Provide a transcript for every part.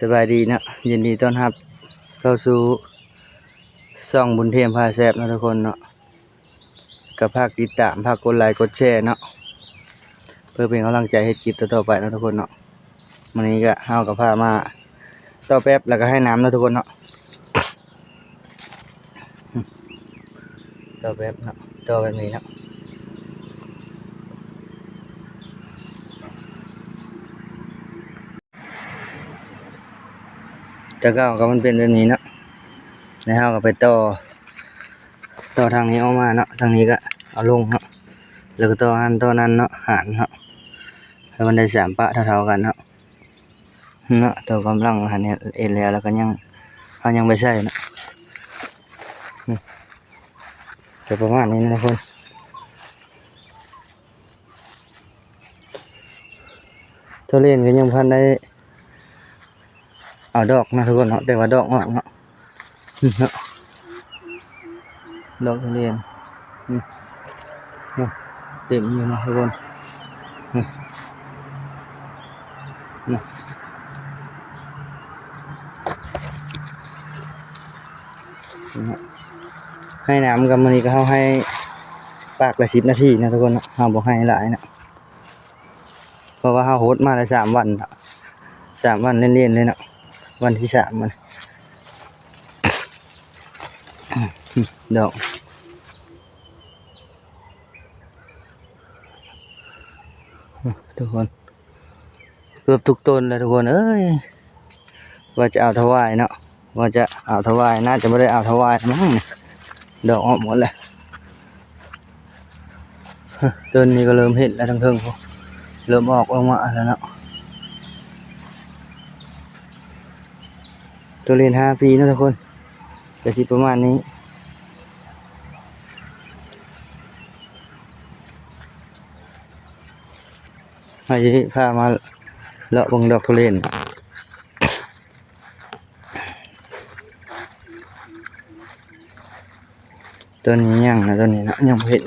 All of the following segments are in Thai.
สบายดีนะยินดีต้อนรับ เข้าสู่ช่องบุญเทียมพาแซบนะทุกคนเนาะกับภาคติดตามภาคกดไลค์กดแชร์เนาะเพื่อเป็นกำลังใจให้คลิปต่อๆไปนะทุกคนเนาะวันนี้ก็เฮากับพามาต่อแป๊บแล้วก็ให้น้ำนะทุกคนเนาะต่อแป๊บเนาะต่อแบบนี้เนาะ แต่ก็ก็มันเป็นแบบนี้เนาะแล้วเฮาก็ไปต่อ ต่อทางนี้ออกมาเนาะทางนี้ก็เอาลงเนาะแล้วก็ต่อหันต่อนั้นเนาะหันเนาะให้มันได้สามปะเท่าๆกันเนาะเนาะตัวกำลังหันเอ็นแล้วแล้วก็ยังเขายังไม่ใช่เนาะจะประมาณนี้นะทุกคนตัวเล่นก็ยังพันได้ เอาดอกนะทุกคนเนาะแต่ว่าดอกออกเนาะอืมเนาะดอกทุเรียนเต็มอยู่นะทุกคนให้น้ำกับมันนี้ก็เขาให้ปากละสิบนาทีนะทุกคนเขาบอกให้หลายนะเพราะว่าเขาโฮสมาได้สามวันสามวันเล่นๆเลยนะ วันที่สามมันดอกทุกคน เกือบทุกต้นเลยทุกคน เอ้ย ว่าจะเอาถวายเนาะว่าจะเอาถวายน่าจะไม่ได้เอาถวายมั้งดอกออกหมดเลยต้นนี้ก็เริ่มเห็นแล้วทั้งเทิงพวเริ่มออกลงมาแล้วเนาะ ตัวเรียนห้าปีนะทุกคนจะสิประมาณนี้ให้พามาเลาะบังดอกทุเรียนต้นนี้ยังนะต้นนี้นะยังบ่เห็น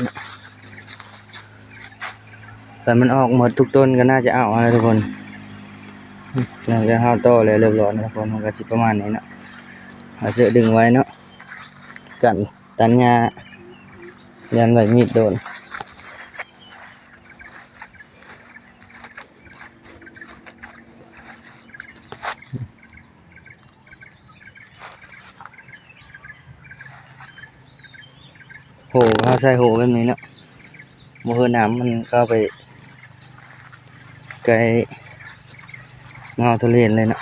แต่มันออกหมดทุกต้นก็น่าจะเอานะทุกคน หลังจากห้าวโตเลยเรียบร้อยนะทุกคนมันก็สิประมาณนี้เนาะเอาเสื้อดึงไว้เนาะกันตันหญ้ายันไว้มีดโดนโหเขาใส่โหแบบนี้เนาะมเฮน้ำมันก็ไปไกล งาทุเรียนเลยนะ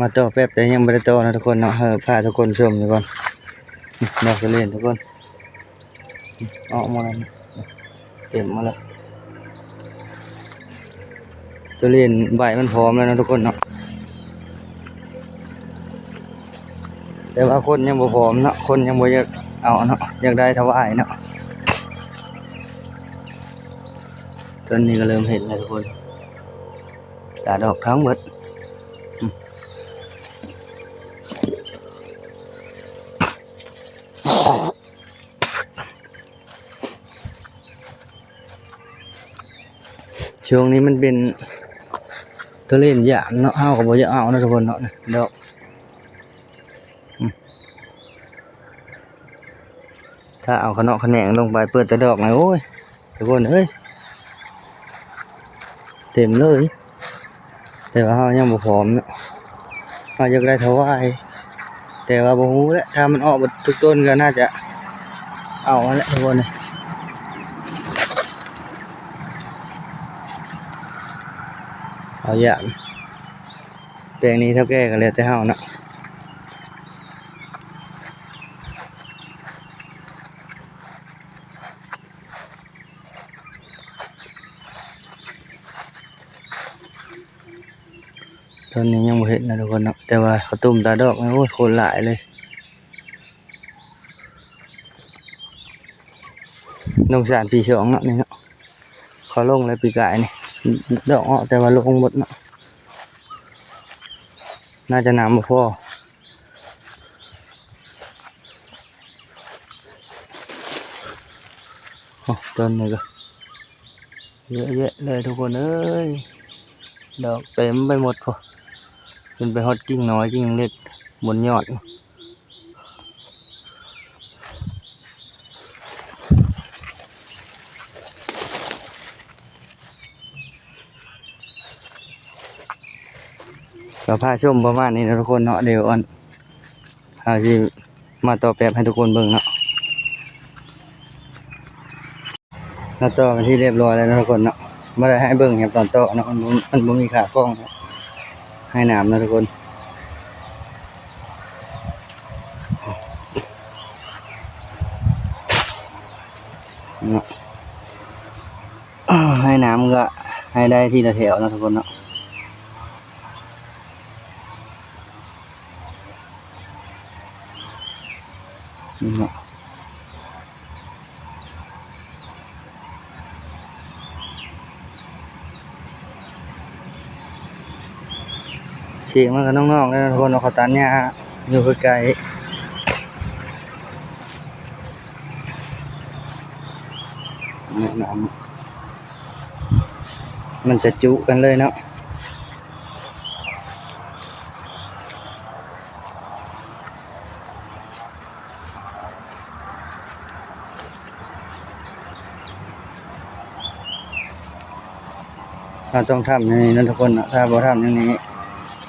มาต่อแป๊บแต่ยังไม่ได้ต่อนะทุกคนเนาะเออพาทุกคนชมดูก่อนดอกทุเรียนทุกคนออกมาแล้วเต็มมาแล้วทุเรียนใบมันพร้อมแล้วนะทุกคนเนาะ แต่ว่าคนยังบ่พร้อมเนาะคนยังบ่อยากเอาเนาะอยากได้ถวายเนาะต้นนี้ก็เริ่มเห็นแล้วทุกคนตาดอกทั้งหมดช่วงนี้มันเป็นตัวเล่นยามเนาะเอากับบ่จะเอานะทุกคนเนาะดอกอืม ถ้าเอาขะเนาะขะแหนงลงไปเปิดแต่ดอกไงโอ้ยทุกคนเอ้ยเต็มเลย แต่ว่าเฮายังบ่พร้อมเนาะเฮาอยากได้ถวายแต่ว่าบ่ฮู้แหละถ้ามันออกหมดทุกต้นก็น่าจะ เอาแหละทุกคนเลยเอาอย่างแปลงนี้เท่าแก่กันเลยแต่เฮาเนาะ ต้นนี้ยังไม่เห็นนะทุกคนเนาะแต่ว่าเขาตุ่มตาดอกนะโอ้ยโคนหลายเลยนงสารปีสองเนาะนี่เนาะขอลงเลยปีกายนี่ดอกเอาแต่ว่าลงหมดเนาะน่าจะน้ำบ่พอต้นนี้ก็เยอะแยะเลยทุกคนเอ้ยดอกเต็มไปหมดพอ เป็นไปฮอดกิ่งน้อยกิ่งเล็กบนยอดก็พาชมประมาณนี้นะทุกคนเนาะเดี๋ยวอันอาสิมาต่อแปบให้ทุกคนเบิ่งเนาะหน้าต่อเป็นที่เรียบร้อยแล้วนะทุกคนเนาะไม่ได้ให้เบิ่งครับตอนโตอเนาะมันมันมีขากล้องครับ ให้น้ำนะทุกคนเนาะอ้าวให้น้ำก็ให้ได้ทีละแถวนะทุกคนเนาะนี่เนาะ สียงมันก็น้องๆเลยนะทุกคนเอาเขาตันเนี่ยอยู่ไกลๆเนี่ยน้ำมันจะจุกันเลยเนาะเราต้องทำอย่างนี้นะทุกคนนะถ้าบ่ทำอย่างนี้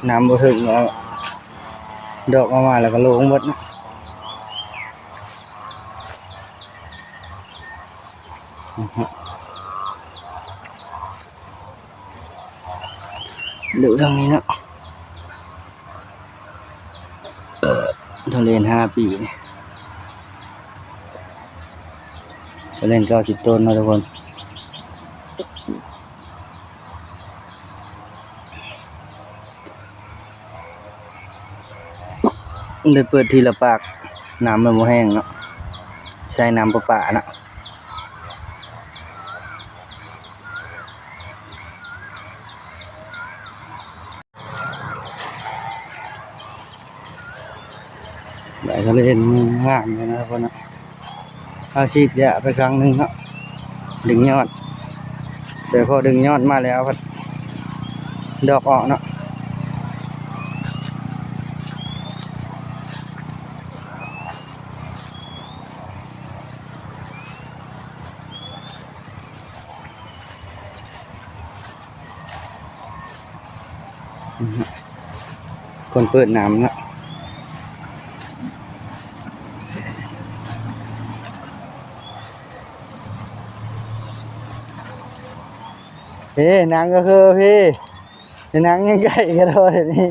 น้ำบ่ถึงแล้วดอกออกมาแล้วก็ลงหมดนะอือฮึดูทางนี้เนาะเอ่อทุเรียนห้าปีทุเรียนเก้าสิบต้นนะทุกคน ได้เปิดทีละปาก น้ำมันบ่แห้งเนาะ ใช้น้ำประปาเนาะได้ก็เลยห็นงามเลยนะทุกคนเนาะเอาฉีดยาไปครั้งหนึ่งเนาะดึงยอดแต่พอดึงยอดมาแล้วดอกออกเนาะ คนเปิดน้ำนะพี่นางก็คือพี่นางยังไก่กันเลยนี่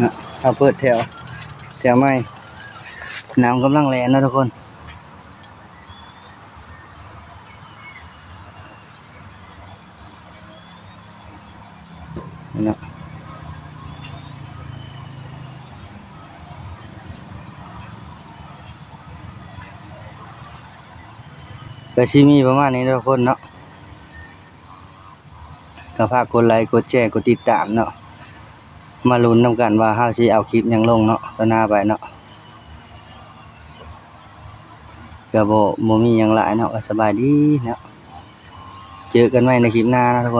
นะเอาเปิดแถว แถวไม่ น้ำกำลังแรงนะทุกคนนะก็ชิมีประมาณนี้ทุกคนเนาะก็ฝากกดไลค์กดแชร์กดติดตามเนาะมาลุ้นนำกันว่าเฮาสิเอาคลิปยังลงเนาะต่อหน้าไปเนาะ ก็บ่บ่มีหยังหลายเนาะก็สบายดีเนาะเจอกันใหม่ในคลิปหน้านะทุกคน